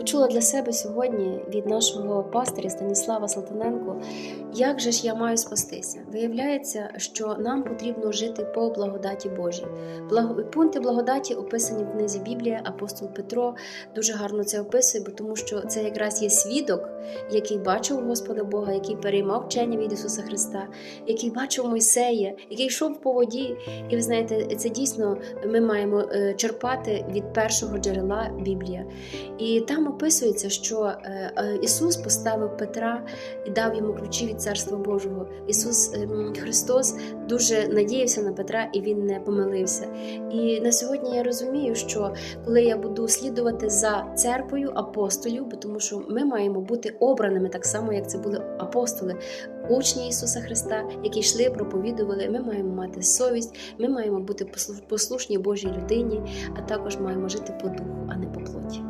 почула для себе сьогодні від нашого пастиря Станіслава Салтаненко, як же ж я маю спастися. Виявляється, що нам потрібно жити по благодаті Божій. Пункти благодаті описані в книзі Біблія, апостол Петро дуже гарно це описує, бо тому що це якраз є свідок, який бачив Господа Бога, який переймав вчення від Ісуса Христа, який бачив Мойсея, який йшов по воді. І ви знаєте, це дійсно ми маємо е, черпати від першого джерела Біблія. І там описується, що е, е, Ісус поставив Петра і дав йому ключі від Царства Божого. Ісус ем, Христос дуже надіявся на Петра і він не помилився. І на сьогодні я розумію, що коли я буду слідувати за церквою апостолів, бо тому що ми маємо бути обраними так само, як це були апостоли, учні Ісуса Христа, які йшли, проповідували. Ми маємо мати совість, ми маємо бути послуш- послушні Божій людині, а також маємо жити по духу, а не по плоті.